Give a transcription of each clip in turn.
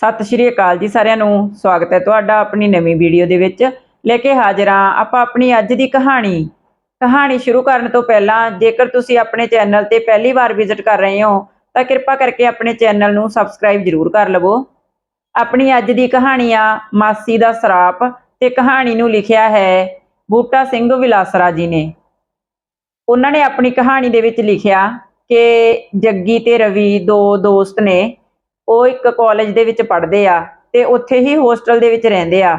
ਸਤਿ ਸ਼੍ਰੀ ਅਕਾਲ ਜੀ ਸਾਰਿਆਂ ਨੂੰ। ਸਵਾਗਤ ਹੈ ਤੁਹਾਡਾ ਆਪਣੀ ਨਵੀਂ ਵੀਡੀਓ ਦੇ ਵਿੱਚ। ਲੈ ਕੇ ਹਾਜ਼ਰ ਹਾਂ ਆਪਾਂ ਆਪਣੀ ਅੱਜ ਦੀ ਕਹਾਣੀ। ਕਹਾਣੀ ਸ਼ੁਰੂ ਕਰਨ ਤੋਂ ਪਹਿਲਾਂ ਜੇਕਰ ਤੁਸੀਂ ਆਪਣੇ ਚੈਨਲ ਤੇ ਪਹਿਲੀ ਵਾਰ ਵਿਜ਼ਿਟ ਕਰ ਰਹੇ ਹੋ, ਤਾਂ ਕਿਰਪਾ ਕਰਕੇ ਆਪਣੇ ਚੈਨਲ ਨੂੰ ਸਬਸਕ੍ਰਾਈਬ ਜ਼ਰੂਰ ਕਰ ਲਵੋ। ਆਪਣੀ ਅੱਜ ਦੀ ਕਹਾਣੀ ਆ ਮਾਸੀ ਦਾ ਸਰਾਪ ਤੇ ਕਹਾਣੀ ਨੂੰ ਲਿਖਿਆ ਹੈ ਬੂਟਾ ਸਿੰਘ ਵਿਲਾਸਰਾ ਜੀ ਨੇ। ਉਹਨਾਂ ਨੇ ਆਪਣੀ ਕਹਾਣੀ ਦੇ ਵਿੱਚ ਲਿਖਿਆ ਕਿ ਜੱਗੀ ਤੇ ਰਵੀ ਦੋ ਦੋਸਤ ਨੇ ਉਹ ਇੱਕ ਕਾਲਜ ਦੇ ਵਿੱਚ ਪੜ੍ਹਦੇ ਆ ਤੇ ਉੱਥੇ ਹੀ ਹੋਸਟਲ ਦੇ ਵਿੱਚ ਰਹਿੰਦੇ ਆ।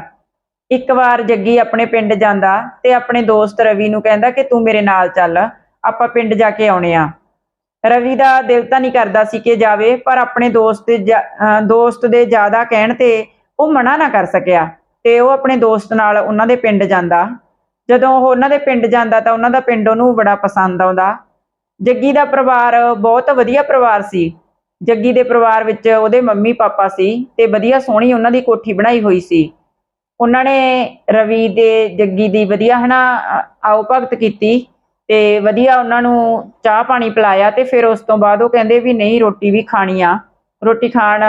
ਇੱਕ ਵਾਰ ਜੱਗੀ ਆਪਣੇ ਪਿੰਡ ਜਾਂਦਾ ਤੇ ਆਪਣੇ ਦੋਸਤ ਰਵੀ ਨੂੰ ਕਹਿੰਦਾ ਕਿ ਤੂੰ ਮੇਰੇ ਨਾਲ ਚੱਲ, ਆਪਾਂ ਪਿੰਡ ਜਾ ਕੇ ਆਉਣੇ ਆ। ਰਵੀ ਦਾ ਦਿਲ ਤਾਂ ਨਹੀਂ ਕਰਦਾ ਸੀ ਕਿ ਜਾਵੇ, ਪਰ ਆਪਣੇ ਦੋਸਤ ਦੇ ਜਾ- ਦੋਸਤ ਦੇ ਜ਼ਿਆਦਾ ਕਹਿਣ ਤੇ ਉਹ ਮਨਾ ਨਾ ਕਰ ਸਕਿਆ ਤੇ ਉਹ ਆਪਣੇ ਦੋਸਤ ਨਾਲ ਉਹਨਾਂ ਦੇ ਪਿੰਡ ਜਾਂਦਾ। ਜਦੋਂ ਉਹ ਉਹਨਾਂ ਦੇ ਪਿੰਡ ਜਾਂਦਾ ਤਾਂ ਉਹਨਾਂ ਦਾ ਪਿੰਡ ਉਹਨੂੰ ਬੜਾ ਪਸੰਦ ਆਉਂਦਾ। ਜੱਗੀ ਦਾ ਪਰਿਵਾਰ ਬਹੁਤ ਵਧੀਆ ਪਰਿਵਾਰ ਸੀ। ਜੱਗੀ ਦੇ ਪਰਿਵਾਰ ਵਿੱਚ ਉਹਦੇ ਮੰਮੀ ਪਾਪਾ ਸੀ ਤੇ ਵਧੀਆ ਸੋਹਣੀ ਉਹਨਾਂ ਦੀ ਕੋਠੀ ਬਣਾਈ ਹੋਈ ਸੀ। ਉਹਨਾਂ ਨੇ ਰਵੀ ਦੇ ਜੱਗੀ ਦੀ ਵਧੀਆ ਹਨਾ ਆਓ ਭਗਤ ਕੀਤੀ ਤੇ ਵਧੀਆ ਉਹਨਾਂ ਨੂੰ ਚਾਹ ਪਾਣੀ ਪਿਲਾਇਆ ਤੇ ਫਿਰ ਉਸ ਤੋਂ ਬਾਅਦ ਉਹ ਕਹਿੰਦੇ ਵੀ ਨਹੀਂ, ਰੋਟੀ ਵੀ ਖਾਣੀ ਆ। ਰੋਟੀ ਖਾਣ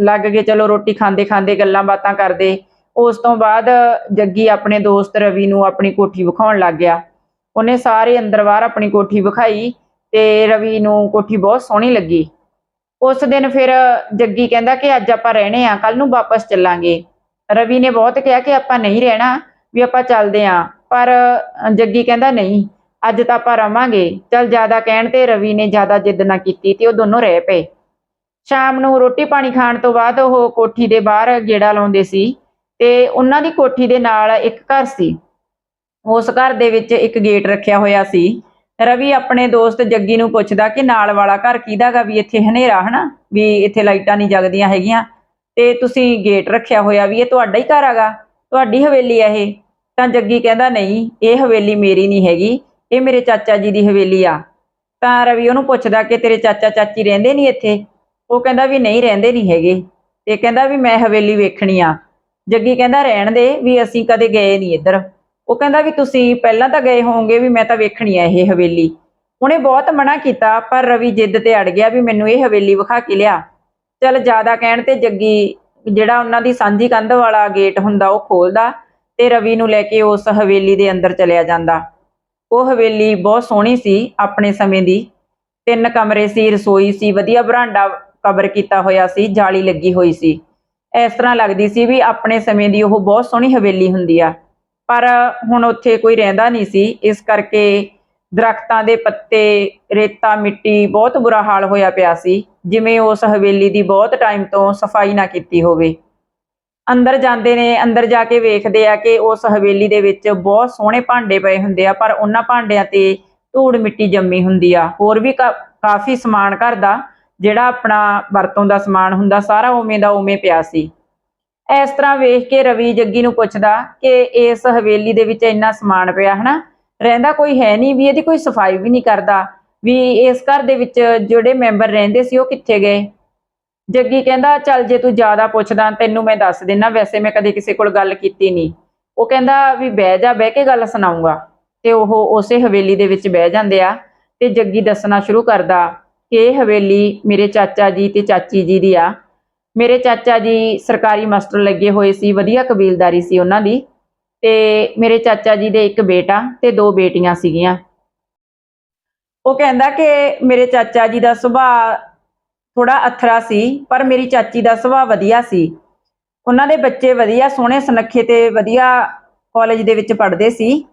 ਲੱਗ ਗਏ, ਚਲੋ ਰੋਟੀ ਖਾਂਦੇ ਖਾਂਦੇ ਗੱਲਾਂ ਬਾਤਾਂ ਕਰਦੇ। ਉਸ ਤੋਂ ਬਾਅਦ ਜੱਗੀ ਆਪਣੇ ਦੋਸਤ ਰਵੀ ਨੂੰ ਆਪਣੀ ਕੋਠੀ ਵਿਖਾਉਣ ਲੱਗ ਗਿਆ। ਉਹਨੇ ਸਾਰੇ ਅੰਦਰ ਬਾਹਰ ਆਪਣੀ ਕੋਠੀ ਵਿਖਾਈ ਤੇ ਰਵੀ ਨੂੰ ਕੋਠੀ ਬਹੁਤ ਸੋਹਣੀ ਲੱਗੀ। ਉਸ ਦਿਨ ਫਿਰ ਜੱਗੀ ਕਹਿੰਦਾ ਕਿ ਅੱਜ ਆਪਾਂ ਰਹਿਣੇ ਆ ਕੱਲ ਨੂੰ ਵਾਪਸ ਚੱਲਾਂਗੇ। ਰਵੀ ਨੇ ਬਹੁਤ ਕਿਹਾ ਕਿ ਆਪਾਂ ਨਹੀਂ ਰਹਿਣਾ, ਵੀ ਆਪਾਂ ਚੱਲਦੇ ਆਂ ਪਰ ਜੱਗੀ ਕਹਿੰਦਾ, ਨਹੀਂ, ਅੱਜ ਤਾਂ ਆਪਾਂ ਰਵਾਂਗੇ। ਚਲ ਜ਼ਿਆਦਾ ਕਹਿਣ ਤੇ ਰਵੀ ਨੇ ਜ਼ਿਆਦਾ ਜਿੱਦ ਨਾ ਕੀਤੀ ਤੇ ਉਹ ਦੋਨੋਂ ਰਹਿ ਪਏ। ਸ਼ਾਮ ਨੂੰ ਰੋਟੀ ਪਾਣੀ ਖਾਣ ਤੋਂ ਬਾਅਦ ਉਹ ਕੋਠੀ ਦੇ ਬਾਹਰ ਗੇੜਾ ਲਾਉਂਦੇ ਸੀ ਤੇ ਉਹਨਾਂ ਦੀ ਕੋਠੀ ਦੇ ਨਾਲ ਇੱਕ ਘਰ ਸੀ। ਉਸ ਘਰ ਦੇ ਵਿੱਚ ਇੱਕ ਗੇਟ ਰੱਖਿਆ ਹੋਇਆ ਸੀ। ਰਵੀ ਆਪਣੇ ਦੋਸਤ ਜੱਗੀ ਨੂੰ ਪੁੱਛਦਾ ਕਿ ਨਾਲ ਵਾਲਾ ਘਰ ਕਿਹਦਾਗਾ ਵੀ ਇੱਥੇ ਹਨੇਰਾ, ਹਨਾ? ਵੀ ਇੱਥੇ ਲਾਈਟਾਂ ਨਹੀਂ ਜਗਦੀਆਂ ਹੈਗੀਆਂ। ਤੇ ਤੁਸੀਂ ਗੇਟ ਰੱਖਿਆ ਹੋਇਆ ਵੀ ਇਹ ਤੁਹਾਡਾ ਹੀ ਘਰ ਹੈਗਾ? ਤੁਹਾਡੀ ਹਵੇਲੀ ਹੈ ਇਹ? ਤਾਂ ਜੱਗੀ ਕਹਿੰਦਾ, ਨਹੀਂ, ਇਹ ਹਵੇਲੀ ਮੇਰੀ ਨਹੀਂ ਹੈਗੀ। ਇਹ ਮੇਰੇ ਚਾਚਾ ਜੀ ਦੀ ਹਵੇਲੀ ਆ। ਤਾਂ ਰਵੀ ਉਹਨੂੰ ਪੁੱਛਦਾ ਕਿ ਤੇਰੇ ਚਾਚਾ ਚਾਚੀ ਰਹਿੰਦੇ ਨਹੀਂ ਇੱਥੇ? ਉਹ ਕਹਿੰਦਾ ਵੀ ਨਹੀਂ, ਰਹਿੰਦੇ ਨਹੀਂ ਹੈਗੇ। ਤੇ ਕਹਿੰਦਾ ਵੀ ਮੈਂ ਹਵੇਲੀ ਵੇਖਣੀ ਆ। ਜੱਗੀ ਕਹਿੰਦਾ, ਰਹਿਣ ਦੇ, ਵੀ ਅਸੀਂ ਕਦੇ ਗਏ ਨਹੀਂ ਇੱਧਰ। ਉਹ ਕਹਿੰਦਾ ਵੀ ਤੁਸੀਂ ਪਹਿਲਾਂ ਤਾਂ ਗਏ ਹੋਵੋਗੇ ਵੀ ਮੈਂ ਤਾਂ ਵੇਖਣੀ ਹੈ ਇਹ ਹਵੇਲੀ। ਉਹਨੇ ਬਹੁਤ ਮਨਾ ਕੀਤਾ, ਪਰ ਰਵੀ ਜਿੱਦ ਤੇ ਅੜ ਗਿਆ ਵੀ ਮੈਨੂੰ ਇਹ ਹਵੇਲੀ ਵਿਖਾ ਕੇ ਲਿਆ। ਚਲ ਜ਼ਿਆਦਾ ਕਹਿਣ ਤੇ ਜੱਗੀ, ਜਿਹੜਾ ਉਹਨਾਂ ਦੀ ਸਾਂਝੀ ਕੰਧ ਵਾਲਾ ਗੇਟ ਹੁੰਦਾ ਉਹ ਖੋਲਦਾ ਤੇ ਰਵੀ ਨੂੰ ਲੈ ਕੇ ਉਸ ਹਵੇਲੀ ਦੇ ਅੰਦਰ ਚਲਿਆ ਜਾਂਦਾ। ਉਹ ਹਵੇਲੀ ਬਹੁਤ ਸੋਹਣੀ ਸੀ ਆਪਣੇ ਸਮੇਂ ਦੀ। ਤਿੰਨ ਕਮਰੇ ਸੀ, ਰਸੋਈ ਸੀ, ਵਧੀਆ ਬਰਾਂਡਾ ਕਵਰ ਕੀਤਾ ਹੋਇਆ ਸੀ, ਜਾਲੀ ਲੱਗੀ ਹੋਈ ਸੀ। ਇਸ ਤਰ੍ਹਾਂ ਲੱਗਦੀ ਸੀ ਵੀ ਆਪਣੇ ਸਮੇਂ ਦੀ ਉਹ ਬਹੁਤ ਸੋਹਣੀ ਹਵੇਲੀ ਹੁੰਦੀ ਆ। ਪਰ ਹੁਣ ਉੱਥੇ ਕੋਈ ਰਹਿੰਦਾ ਨਹੀਂ ਸੀ। ਇਸ ਕਰਕੇ ਦਰਖਤਾਂ ਦੇ ਪੱਤੇ, ਰੇਤਾ, ਮਿੱਟੀ ਬਹੁਤ ਬੁਰਾ ਹਾਲ ਹੋਇਆ ਪਿਆ ਸੀ। ਜਿਵੇਂ ਉਸ ਹਵੇਲੀ ਦੀ ਬਹੁਤ ਟਾਈਮ ਤੋਂ ਸਫ਼ਾਈ ਨਾ ਕੀਤੀ ਹੋਵੇ। ਅੰਦਰ ਜਾਂਦੇ ਨੇ, ਅੰਦਰ ਜਾ ਕੇ ਵੇਖਦੇ ਆ ਕਿ ਉਸ ਹਵੇਲੀ ਦੇ ਵਿੱਚ ਬਹੁਤ ਸੋਹਣੇ ਭਾਂਡੇ ਪਏ ਹੁੰਦੇ ਆ, ਪਰ ਉਹਨਾਂ ਭਾਂਡਿਆਂ ਤੇ ਧੂੜ ਮਿੱਟੀ ਜੰਮੀ ਹੁੰਦੀ ਆ। ਹੋਰ ਵੀ ਕਾ- ਕਾਫੀ ਸਮਾਨ ਘਰ ਦਾ, ਜਿਹੜਾ ਆਪਣਾ ਵਰਤੋਂ ਦਾ ਸਮਾਨ ਹੁੰਦਾ, ਸਾਰਾ ਉਵੇਂ ਦਾ ਉਵੇਂ ਪਿਆ ਸੀ। ਇਸ ਤਰ੍ਹਾਂ ਵੇਖ ਕੇ ਰਵੀ ਜੱਗੀ ਨੂੰ ਪੁੱਛਦਾ ਕਿ ਇਸ ਹਵੇਲੀ ਦੇ ਵਿੱਚ ਇੰਨਾ ਸਮਾਨ ਪਿਆ, ਹਨਾ? ਰਹਿੰਦਾ ਕੋਈ ਹੈ ਨਹੀਂ, ਵੀ ਇਹਦੀ ਕੋਈ ਸਫ਼ਾਈ ਵੀ ਨਹੀਂ ਕਰਦਾ। ਵੀ ਇਸ ਘਰ ਦੇ ਵਿੱਚ ਜਿਹੜੇ ਮੈਂਬਰ ਰਹਿੰਦੇ ਸੀ, ਉਹ ਕਿੱਥੇ ਗਏ? ਜੱਗੀ ਕਹਿੰਦਾ, ਚੱਲ ਜੇ ਤੂੰ ਜ਼ਿਆਦਾ ਪੁੱਛਦਾ, ਤੈਨੂੰ ਮੈਂ ਦੱਸ ਦਿੰਨਾ, ਵੈਸੇ ਮੈਂ ਕਦੇ ਕਿਸੇ ਕੋਲ ਗੱਲ ਕੀਤੀ ਨਹੀਂ। ਉਹ ਕਹਿੰਦਾ ਵੀ ਬਹਿ ਜਾ, ਬਹਿ ਕੇ ਗੱਲ ਸੁਣਾਉਂਗਾ ਤੇ ਉਹ ਉਸੇ ਹਵੇਲੀ ਦੇ ਵਿੱਚ ਬਹਿ ਜਾਂਦੇ ਆ ਤੇ ਜੱਗੀ ਦੱਸਣਾ ਸ਼ੁਰੂ ਕਰਦਾ ਕਿ ਇਹ ਹਵੇਲੀ ਮੇਰੇ ਚਾਚਾ ਜੀ ਤੇ ਚਾਚੀ ਜੀ ਦੀ ਆ। ਮੇਰੇ ਚਾਚਾ ਜੀ ਸਰਕਾਰੀ ਮਾਸਟਰ ਲੱਗੇ ਹੋਏ ਸੀ, ਵਧੀਆ ਕਬੀਲਦਾਰੀ ਸੀ ਉਹਨਾਂ ਦੀ ਤੇ ਮੇਰੇ ਚਾਚਾ ਜੀ ਦੇ ਇੱਕ ਬੇਟਾ ਤੇ ਦੋ ਬੇਟੀਆਂ ਸੀਗੀਆਂ। ਉਹ ਕਹਿੰਦਾ ਕਿ ਮੇਰੇ ਚਾਚਾ ਜੀ ਦਾ ਸੁਭਾਅ ਥੋੜਾ ਅਥਰਾ ਸੀ, ਪਰ ਮੇਰੀ ਚਾਚੀ ਦਾ ਸੁਭਾਅ ਵਧੀਆ ਸੀ। ਉਹਨਾਂ ਦੇ ਬੱਚੇ ਵਧੀਆ, ਸੋਹਣੇ ਸੁਨੱਖੇ ਤੇ ਵਧੀਆ ਕਾਲਜ ਦੇ ਵਿੱਚ ਪੜ੍ਹਦੇ ਸੀ।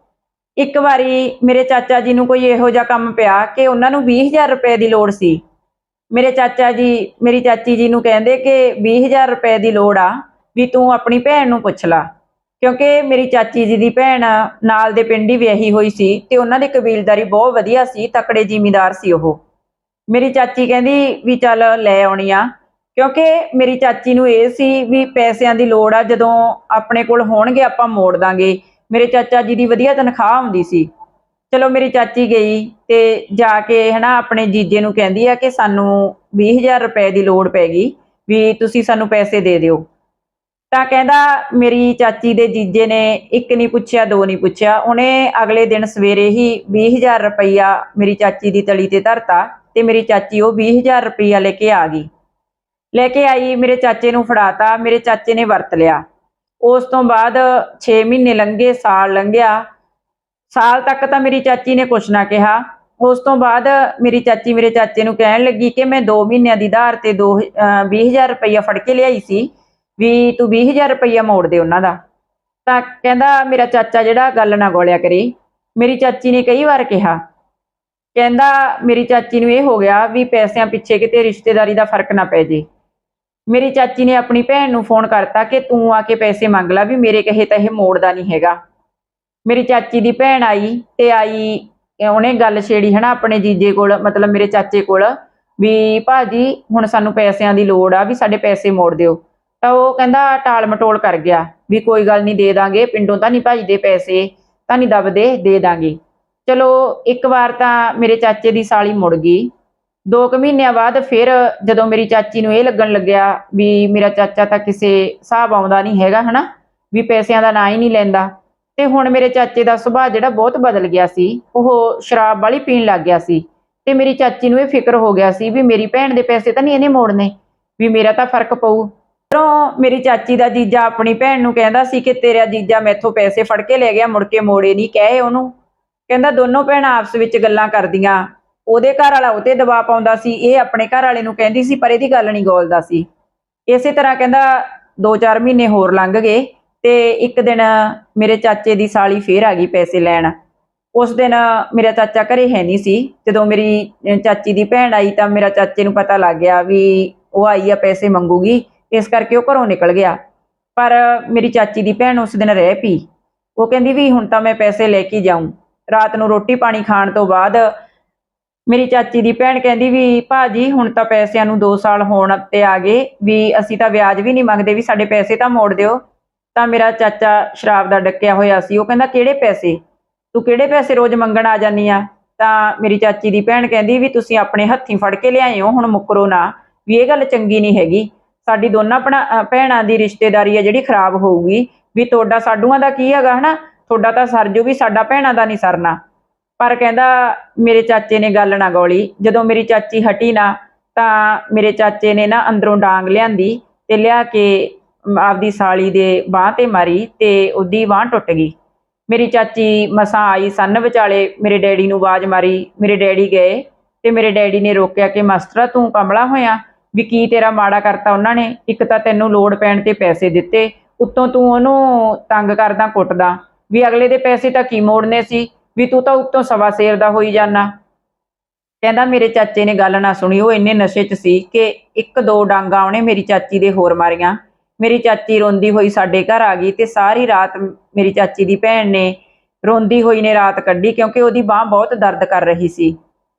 ਇੱਕ ਵਾਰੀ ਮੇਰੇ ਚਾਚਾ ਜੀ ਨੂੰ ਕੋਈ ਇਹੋ ਜਿਹਾ ਕੰਮ ਪਿਆ ਕਿ ਉਹਨਾਂ ਨੂੰ 20000 ਰੁਪਏ ਦੀ ਲੋੜ ਸੀ। ਮੇਰੇ ਚਾਚਾ ਜੀ, ਮੇਰੀ ਚਾਚੀ ਜੀ ਨੂੰ ਕਹਿੰਦੇ ਕਿ 20000 ਰੁਪਏ ਦੀ ਲੋੜ ਆ ਵੀ ਤੂੰ ਆਪਣੀ ਭੈਣ ਨੂੰ ਪੁੱਛ ਲਾ। ਕਿਉਂਕਿ ਮੇਰੀ ਚਾਚੀ ਜੀ ਦੀ ਭੈਣ ਨਾਲ ਦੇ ਪਿੰਡ ਹੀ ਵਿਆਹੀ ਹੋਈ ਸੀ ਤੇ ਉਹਨਾਂ ਦੀ ਕਬੀਲਦਾਰੀ ਬਹੁਤ ਵਧੀਆ ਸੀ, ਤਕੜੇ ਜ਼ਿਮੀਂਦਾਰ ਸੀ ਉਹ। ਮੇਰੀ ਚਾਚੀ ਕਹਿੰਦੀ ਵੀ ਚੱਲ ਲੈ ਆਉਣੀ ਆ, ਕਿਉਂਕਿ ਮੇਰੀ ਚਾਚੀ ਨੂੰ ਇਹ ਸੀ ਵੀ ਪੈਸਿਆਂ ਦੀ ਲੋੜ ਆ, ਜਦੋਂ ਆਪਣੇ ਕੋਲ ਹੋਣਗੇ ਆਪਾਂ ਮੋੜ ਦਾਂਗੇ। ਮੇਰੇ ਚਾਚਾ ਜੀ ਦੀ ਵਧੀਆ ਤਨਖਾਹ ਆਉਂਦੀ ਸੀ। ਚਲੋ ਮੇਰੀ ਚਾਚੀ ਗਈ ਤੇ ਜਾ ਕੇ ਹਨਾ ਆਪਣੇ ਜੀਜੇ ਨੂੰ ਕਹਿੰਦੀ ਆ ਕਿ ਸਾਨੂੰ 20000 ਰੁਪਏ ਦੀ ਲੋੜ ਪੈ ਗਈ ਵੀ ਤੁਸੀਂ ਸਾਨੂੰ ਪੈਸੇ ਦੇ ਦਿਓ। ਤਾਂ ਕਹਿੰਦਾ ਮੇਰੀ ਚਾਚੀ ਦੇ ਜੀਜੇ ਨੇ ਇੱਕ ਨਹੀਂ ਪੁੱਛਿਆ, ਦੋ ਨਹੀਂ ਪੁੱਛਿਆ। ਉਹਨੇ ਅਗਲੇ ਦਿਨ ਸਵੇਰੇ ਹੀ 20000 ਰੁਪਈਆ ਮੇਰੀ ਚਾਚੀ ਦੀ ਤਲੀ ਤੇ ਧਰਤਾ ਤੇ ਮੇਰੀ ਚਾਚੀ ਉਹ 20000 ਰੁਪਈਆ ਲੈ ਕੇ ਆ ਗਈ। ਲੈ ਕੇ ਆਈ, ਮੇਰੇ ਚਾਚੇ ਨੂੰ ਫੜਾਤਾ, ਮੇਰੇ ਚਾਚੇ ਨੇ ਵਰਤ ਲਿਆ। ਉਸ ਤੋਂ ਬਾਅਦ 6 ਮਹੀਨੇ ਲੰਘੇ, ਸਾਲ ਲੰਘਿਆ। ਸਾਲ ਤੱਕ ਤਾਂ ਮੇਰੀ ਚਾਚੀ ਨੇ ਕੁਛ ਨਾ ਕਿਹਾ। ਉਸ ਤੋਂ ਬਾਅਦ ਮੇਰੀ ਚਾਚੀ ਮੇਰੇ ਚਾਚੇ ਨੂੰ ਕਹਿਣ ਲੱਗੀ ਕਿ ਮੈਂ 2 ਮਹੀਨਿਆਂ ਦੀ ਧਾਰ ਤੇ 2 20000 ਰੁਪਈਆ ਫੜ ਕੇ ਲਿਆਈ ਸੀ, ਵੀ ਤੂੰ 20000 ਰੁਪਈਆ ਮੋੜ ਦੇ ਉਹਨਾਂ ਦਾ। ਤਾਂ ਕਹਿੰਦਾ, ਮੇਰਾ ਚਾਚਾ ਜਿਹੜਾ ਗੱਲ ਨਾ ਗੋਲਿਆ ਕਰੇ। ਮੇਰੀ ਚਾਚੀ ਨੇ ਕਈ ਵਾਰ ਕਿਹਾ। ਕਹਿੰਦਾ, ਮੇਰੀ ਚਾਚੀ ਨੂੰ ਇਹ ਹੋ ਗਿਆ ਵੀ ਪੈਸਿਆਂ ਪਿੱਛੇ ਕਿਤੇ ਰਿਸ਼ਤੇਦਾਰੀ ਦਾ ਫ਼ਰਕ ਨਾ ਪੈ ਜੇ। ਮੇਰੀ ਚਾਚੀ ਨੇ ਆਪਣੀ ਭੈਣ ਨੂੰ ਫੋਨ ਕਰਤਾ ਕਿ ਤੂੰ ਆ ਕੇ ਪੈਸੇ ਮੰਗ ਲੈ ਵੀ ਮੇਰੇ ਕਹੇ ਤਾਂ ਇਹ ਮੋੜਦਾ ਨਹੀਂ ਹੈਗਾ। ਮੇਰੀ ਚਾਚੀ ਦੀ ਭੈਣ ਆਈ ਤੇ ਆਈ ਉਹਨੇ ਗੱਲ ਛੇੜੀ ਹਨਾ ਆਪਣੇ ਜੀਜੇ ਕੋਲ, ਮਤਲਬ ਮੇਰੇ ਚਾਚੇ ਕੋਲ, ਵੀ ਭਾਜੀ ਹੁਣ ਸਾਨੂੰ ਪੈਸਿਆਂ ਦੀ ਲੋੜ ਆ, ਵੀ ਸਾਡੇ ਪੈਸੇ ਮੋੜ ਦਿਓ। ਤਾਂ ਉਹ ਕਹਿੰਦਾ ਟਾਲ ਮਟੋਲ ਕਰ ਗਿਆ, ਵੀ ਕੋਈ ਗੱਲ ਨਹੀਂ ਦੇ ਦਾਂਗੇ, ਪਿੰਡੋਂ ਤਾਂ ਨਹੀਂ ਭੱਜਦੇ ਪੈਸੇ, ਤਾਂ ਨਹੀਂ ਦਬਦੇ, ਦੇ ਦਾਂਗੇ। ਚਲੋ, ਇੱਕ ਵਾਰ ਤਾਂ ਮੇਰੇ ਚਾਚੇ ਦੀ ਸਾਲੀ ਮੁੜ ਗਈ। ਦੋ ਕੁ ਮਹੀਨਿਆਂ ਬਾਅਦ ਫਿਰ ਜਦੋਂ ਮੇਰੀ ਚਾਚੀ ਨੂੰ ਇਹ ਲੱਗਣ ਲੱਗਿਆ ਵੀ ਮੇਰਾ ਚਾਚਾ ਤਾਂ ਕਿਸੇ ਹਿਸਾਬ ਆਉਂਦਾ ਨਹੀਂ ਹੈਗਾ ਹਨਾ, ਵੀ ਪੈਸਿਆਂ ਦਾ ਨਾਂ ਹੀ ਨਹੀਂ ਲੈਂਦਾ ਤੇ ਹੁਣ ਮੇਰੇ ਚਾਚੇ ਦਾ ਸੁਭਾਅ ਜਿਹੜਾ ਬਹੁਤ ਬਦਲ ਗਿਆ ਸੀ, ਉਹ ਸ਼ਰਾਬ ਵਾਲੀ ਪੀਣ ਲੱਗ ਗਿਆ ਸੀ ਤੇ ਮੇਰੀ ਚਾਚੀ ਨੂੰ ਇਹ ਫਿਕਰ ਹੋ ਗਿਆ ਸੀ ਵੀ ਮੇਰੀ ਭੈਣ ਦੇ ਪੈਸੇ ਤਾਂ ਨਹੀਂ ਇਹਨੇ ਮੋੜਨੇ, ਵੀ ਮੇਰਾ ਤਾਂ ਫ਼ਰਕ ਪਊ। ਜਦੋਂ ਮੇਰੀ ਚਾਚੀ ਦਾ ਜੀਜਾ ਆਪਣੀ ਭੈਣ ਨੂੰ ਕਹਿੰਦਾ ਸੀ ਕਿ ਤੇਰਾ ਜੀਜਾ ਮੈਥੋਂ ਪੈਸੇ ਫੜ ਕੇ ਲੈ ਗਿਆ, ਮੁੜ ਕੇ ਮੋੜੇ ਨਹੀਂ, ਕਹੇ ਉਹਨੂੰ। ਕਹਿੰਦਾ ਦੋਨੋਂ ਭੈਣਾਂ ਆਪਸ ਵਿੱਚ ਗੱਲਾਂ ਕਰਦੀਆਂ। ਉਹਦੇ ਘਰ ਵਾਲਾ ਉਹ ਤੇ ਦਬਾਅ ਪਾਉਂਦਾ ਸੀ, ਇਹ ਆਪਣੇ ਘਰ ਵਾਲੇ ਨੂੰ ਕਹਿੰਦੀ ਸੀ, ਪਰ ਇਹਦੀ ਗੱਲ ਨਹੀਂ ਗੋਲਦਾ ਸੀ। ਇਸੇ ਤਰ੍ਹਾਂ ਕਹਿੰਦਾ 2-4 ਮਹੀਨੇ ਹੋਰ ਲੰਘ ਗਏ। ਤੇ ਇੱਕ ਦਿਨ ਮੇਰੇ ਚਾਚੇ ਦੀ ਸਾਲੀ ਫੇਰ ਆ ਗਈ ਪੈਸੇ ਲੈਣ। ਉਸ ਦਿਨ ਮੇਰਾ ਚਾਚਾ ਘਰੇ ਹੈ ਨਹੀਂ ਸੀ। ਜਦੋਂ ਮੇਰੀ ਚਾਚੀ ਦੀ ਭੈਣ ਆਈ ਤਾਂ ਮੇਰਾ ਚਾਚੇ ਨੂੰ ਪਤਾ ਲੱਗ ਗਿਆ ਵੀ ਉਹ ਆਈ ਆ ਪੈਸੇ ਮੰਗੂਗੀ। ਇਸ ਕਰਕੇ ਉਹ ਘਰੋਂ ਨਿਕਲ ਗਿਆ। ਪਰ ਮੇਰੀ ਚਾਚੀ ਦੀ ਭੈਣ ਉਸ ਦਿਨ ਰਹਿ ਪਈ। ਉਹ ਕਹਿੰਦੀ ਵੀ ਹੁਣ ਤਾਂ ਮੈਂ ਪੈਸੇ ਲੈ ਕੇ ਜਾਊਂ। ਰਾਤ ਨੂੰ ਰੋਟੀ ਪਾਣੀ ਖਾਣ ਤੋਂ ਬਾਅਦ ਮੇਰੀ ਚਾਚੀ ਦੀ ਭੈਣ ਕਹਿੰਦੀ ਵੀ, ਭਾਜੀ, ਹੁਣ ਤਾਂ ਪੈਸਿਆਂ ਨੂੰ 2 ਸਾਲ ਹੋਣ ਤੇ ਆ ਗਏ। ਵੀ ਅਸੀਂ ਤਾਂ ਵਿਆਜ ਵੀ ਨਹੀਂ ਮੰਗਦੇ, ਵੀ ਸਾਡੇ ਪੈਸੇ ਤਾਂ ਮੋੜ ਦਿਓ। ਤਾਂ ਮੇਰਾ ਚਾਚਾ ਸ਼ਰਾਬ ਦਾ ਡੱਕਿਆ ਹੋਇਆ ਸੀ। ਉਹ ਕਹਿੰਦਾ, ਕਿਹੜੇ ਪੈਸੇ? ਤੂੰ ਕਿਹੜੇ ਪੈਸੇ ਰੋਜ਼ ਮੰਗਣ ਆ ਜਾਨੀ ਆ? ਤਾਂ ਮੇਰੀ ਚਾਚੀ ਦੀ ਭੈਣ ਕਹਿੰਦੀ ਵੀ, ਤੁਸੀਂ ਆਪਣੇ ਹੱਥੀਂ ਫੜ ਕੇ ਲਿਆਏ ਹੋ, ਹੁਣ ਮੁੱਕਰੋ ਨਾ। ਵੀ ਇਹ ਗੱਲ ਚੰਗੀ ਨਹੀਂ ਹੈਗੀ। ਸਾਡੀ ਦੋਨਾਂ ਭੈਣਾਂ ਦੀ ਰਿਸ਼ਤੇਦਾਰੀ ਆ ਜਿਹੜੀ ਖਰਾਬ ਹੋਊਗੀ। ਵੀ ਤੁਹਾਡਾ ਸਾਡੂਆਂ ਦਾ ਕੀ ਹੈਗਾ, ਹਨਾ? ਤੁਹਾਡਾ ਤਾਂ ਸਰ ਜੂ ਵੀ ਸਾਡਾ ਭੈਣਾਂ ਦਾ ਨਹੀਂ ਸਰਨਾ। ਪਰ ਕਹਿੰਦਾ, ਮੇਰੇ ਚਾਚੇ ਨੇ ਗੱਲ ਨਾ ਗੋਲੀ। ਜਦੋਂ ਮੇਰੀ ਚਾਚੀ ਹਟੀ ਨਾ, ਤਾਂ ਮੇਰੇ ਚਾਚੇ ਨੇ ਨਾ ਅੰਦਰੋਂ ਡਾਂਗ ਲਿਆਂਦੀ ਤੇ ਲਿਆ ਕੇ ਆਪਦੀ ਸਾਲੀ ਦੇ ਬਾਹ ਤੇ ਮਾਰੀ ਤੇ ਉਹਦੀ ਬਾਹ ਟੁੱਟ ਗਈ। ਮੇਰੀ ਚਾਚੀ ਮਸਾਂ ਆਈ, ਸੰਨ ਵਿਚਾਲੇ ਮੇਰੇ ਡੈਡੀ ਨੂੰ ਆਵਾਜ਼ ਮਾਰੀ, ਮੇਰੇ ਡੈਡੀ ਗਏ ਤੇ ਮੇਰੇ ਡੈਡੀ ਨੇ ਰੋਕਿਆ ਕਿ, ਮਾਸਟਰਾ, ਤੂੰ ਕਮਲਾ ਹੋਇਆ? ਵੀ ਕੀ ਤੇਰਾ ਮਾੜਾ ਕਰਤਾ ਉਹਨਾਂ ਨੇ? ਇੱਕ ਤਾਂ ਤੈਨੂੰ ਲੋੜ ਪੈਣ ਤੇ ਪੈਸੇ ਦਿੱਤੇ, ਉੱਤੋਂ ਤੂੰ ਉਹਨੂੰ ਤੰਗ ਕਰਦਾ, ਕੁੱਟਦਾ। ਵੀ ਅਗਲੇ ਦੇ ਪੈਸੇ ਤਾਂ ਕੀ ਮੋੜਨੇ ਸੀ? ਵੀ ਤੂੰ ਤਾਂ ਉੱਤੋਂ ਸਵਾ ਸੇਰ ਦਾ ਹੋਈ ਜਾਣਾ ਕਹਿੰਦਾ, ਮੇਰੇ ਚਾਚੇ ਨੇ ਗੱਲ ਨਾ ਸੁਣੀ, ਉਹ ਇੰਨੇ ਨਸ਼ੇ 'ਚ ਸੀ ਕਿ ਇੱਕ ਦੋ ਡਾਂਗਾ ਉਹਨੇ ਮੇਰੀ ਚਾਚੀ ਦੇ ਹੋਰ ਮਾਰੀਆਂ। ਮੇਰੀ ਚਾਚੀ ਰੋਂਦੀ ਹੋਈ ਸਾਡੇ ਘਰ ਆ ਗਈ ਤੇ ਸਾਰੀ ਰਾਤ ਮੇਰੀ ਚਾਚੀ ਦੀ ਭੈਣ ਨੇ ਰੋਂਦੀ ਹੋਈ ਨੇ ਰਾਤ ਕੱਢੀ ਕਿਉਂਕਿ ਉਹਦੀ ਬਾਹ ਬਹੁਤ ਦਰਦ ਕਰ ਰਹੀ ਸੀ।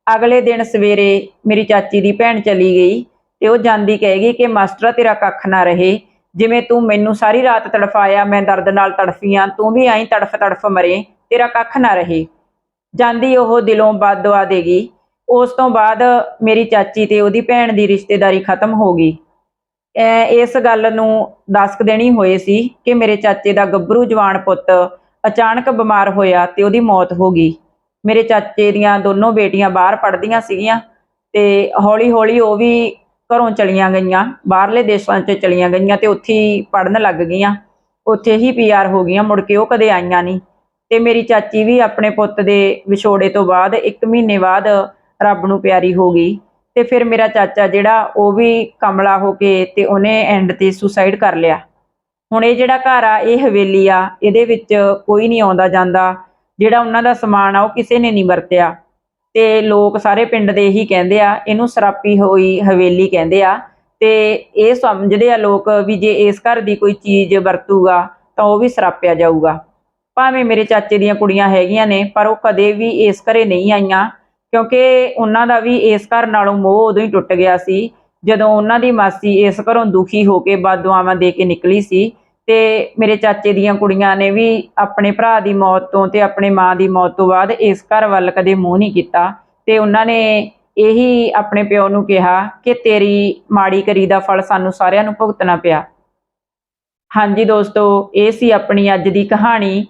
ਅਗਲੇ ਦਿਨ ਸਵੇਰੇ ਮੇਰੀ ਚਾਚੀ ਦੀ ਭੈਣ ਚਲੀ ਗਈ ਤੇ ਉਹ ਜਾਂਦੀ ਕਹੇਗੀ ਕਿ, ਮਾਸਟਰਾ, ਤੇਰਾ ਕੱਖ ਨਾ ਰਹੇ। ਜਿਵੇਂ ਤੂੰ ਮੈਨੂੰ ਸਾਰੀ ਰਾਤ ਤੜਫਾਇਆ, ਮੈਂ ਦਰਦ ਨਾਲ ਤੜਫੀਆਂ ਤੂੰ ਵੀ ਐਂ ਤੜਫ ਤੜਫ ਮਰੇ, ਤੇਰਾ ਕੱਖ ਨਾ ਰਹੇ। ਜਾਂਦੀ ਉਹ ਦਿਲੋਂ ਬਦਦੁਆ ਦੇਗੀ। ਉਸ ਤੋਂ ਬਾਅਦ ਮੇਰੀ ਚਾਚੀ ਤੇ ਉਹਦੀ ਭੈਣ ਦੀ ਰਿਸ਼ਤੇਦਾਰੀ ਖਤਮ ਹੋ ਗਈ। ਇਸ ਗੱਲ ਨੂੰ 10 ਦੇਣੀ ਹੋਏ ਸੀ ਕਿ ਮੇਰੇ ਚਾਚੇ ਦਾ ਗੱਭਰੂ ਜਵਾਨ ਪੁੱਤ ਅਚਾਨਕ ਬਿਮਾਰ ਹੋਇਆ ਤੇ ਉਹਦੀ ਮੌਤ ਹੋ ਗਈ। ਮੇਰੇ ਚਾਚੇ ਦੀਆਂ ਦੋਨੋਂ ਬੇਟੀਆਂ ਬਾਹਰ ਪੜ੍ਹਦੀਆਂ ਸੀਗੀਆਂ ਤੇ ਹੌਲੀ ਹੌਲੀ ਉਹ ਵੀ ਘਰੋਂ ਚਲੀਆਂ ਗਈਆਂ, ਬਾਹਰਲੇ ਦੇਸ਼ਾਂ 'ਚ ਚਲੀਆਂ ਗਈਆਂ ਤੇ ਉੱਥੇ ਹੀ ਪੜ੍ਹਨ ਲੱਗ ਗਈਆਂ। ਉੱਥੇ ਹੀ ਪੀਆਰ ਹੋ ਗਈਆਂ, ਮੁੜ ਕੇ ਉਹ ਕਦੇ ਆਈਆਂ ਨਹੀਂ। ਤੇ ਮੇਰੀ ਚਾਚੀ ਵੀ ਆਪਣੇ ਪੁੱਤ ਦੇ ਵਿਛੋੜੇ ਤੋਂ ਬਾਅਦ 1 ਮਹੀਨੇ ਬਾਅਦ ਰੱਬ ਨੂੰ ਪਿਆਰੀ ਹੋ ਗਈ। ਤੇ ਫਿਰ ਮੇਰਾ ਚਾਚਾ ਜਿਹੜਾ ਉਹ ਵੀ ਕਮਲਾ ਹੋ ਕੇ ਤੇ ਉਹਨੇ ਐਂਡ ਤੇ ਸੁਸਾਈਡ ਕਰ ਲਿਆ। ਹੁਣ ਇਹ ਜਿਹੜਾ ਘਰ ਆ, ਇਹ ਹਵੇਲੀ ਆ, ਇਹਦੇ ਵਿੱਚ ਕੋਈ ਨਹੀਂ ਆਉਂਦਾ ਜਾਂਦਾ। ਜਿਹੜਾ ਉਹਨਾਂ ਦਾ ਸਮਾਨ ਆ, ਉਹ ਕਿਸੇ ਨੇ ਨਹੀਂ ਵਰਤਿਆ। ਤੇ ਲੋਕ ਸਾਰੇ ਪਿੰਡ ਦੇ ਇਹੀ ਕਹਿੰਦੇ ਆ, ਇਹਨੂੰ ਸਰਾਪੀ ਹੋਈ ਹਵੇਲੀ ਕਹਿੰਦੇ ਆ। ਤੇ ਇਹ ਸਮਝਦੇ ਆ ਲੋਕ ਵੀ ਜੇ ਇਸ ਘਰ ਦੀ ਕੋਈ ਚੀਜ਼ ਵਰਤੂਗਾ, ਤਾਂ ਉਹ ਵੀ ਸਰਾਪਿਆ ਜਾਊਗਾ। ਭਾਵੇਂ ਮੇਰੇ ਚਾਚੇ ਦੀਆਂ ਕੁੜੀਆਂ ਹੈਗੀਆਂ ਨੇ, ਪਰ ਉਹ ਕਦੇ ਵੀ ਇਸ ਘਰੇ ਨਹੀਂ ਆਈਆਂ। ਕਿਉਂਕਿ ਉਹਨਾਂ ਦਾ ਵੀ ਇਸ ਘਰ ਨਾਲੋਂ ਮੋਹ ਉਦੋਂ ਹੀ ਟੁੱਟ ਗਿਆ ਸੀ, ਜਦੋਂ ਉਹਨਾਂ ਦੀ ਮਾਸੀ ਇਸ ਘਰੋਂ ਦੁਖੀ ਹੋ ਕੇ ਬਦਦੁਆਵਾਂ ਦੇ ਕੇ ਨਿਕਲੀ ਸੀ ਤੇ ਮੇਰੇ ਚਾਚੇ ਦੀਆਂ ਕੁੜੀਆਂ ਨੇ ਵੀ ਆਪਣੇ ਭਰਾ ਦੀ ਮੌਤ ਤੋਂ ਤੇ ਆਪਣੇ ਮਾਂ ਦੀ ਮੌਤ ਤੋਂ ਬਾਅਦ ਇਸ ਘਰ ਵੱਲ ਕਦੇ ਮੂੰਹ ਨਹੀਂ ਕੀਤਾ ਤੇ ਉਹਨਾਂ ਨੇ ਇਹੀ ਆਪਣੇ ਪਿਓ ਨੂੰ ਕਿਹਾ ਕਿ ਤੇਰੀ ਮਾੜੀ ਕਰੀ ਦਾ ਫਲ ਸਾਨੂੰ ਸਾਰਿਆਂ ਨੂੰ ਭੁਗਤਣਾ ਪਿਆ। ਹਾਂਜੀ ਦੋਸਤੋ, ਇਹ ਸੀ ਆਪਣੀ ਅੱਜ ਦੀ ਕਹਾਣੀ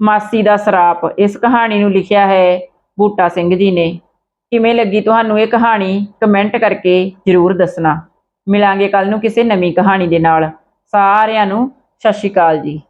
ਮਾਸੀ ਦਾ ਸਰਾਪ। ਇਸ ਕਹਾਣੀ ਨੂੰ ਲਿਖਿਆ ਹੈ ਬੂਟਾ ਸਿੰਘ ਜੀ ਨੇ। ਕਿਵੇਂ ਲੱਗੀ ਤੁਹਾਨੂੰ ਇਹ ਕਹਾਣੀ? ਕਮੈਂਟ ਕਰਕੇ ਜਰੂਰ ਦੱਸਣਾ। ਮਿਲਾਂਗੇ ਕੱਲ ਨੂੰ ਕਿਸੇ ਨਵੀਂ ਕਹਾਣੀ ਦੇ ਨਾਲ। ਸਾਰਿਆਂ ਨੂੰ ਸਤਿ ਸ਼੍ਰੀ ਅਕਾਲ ਜੀ।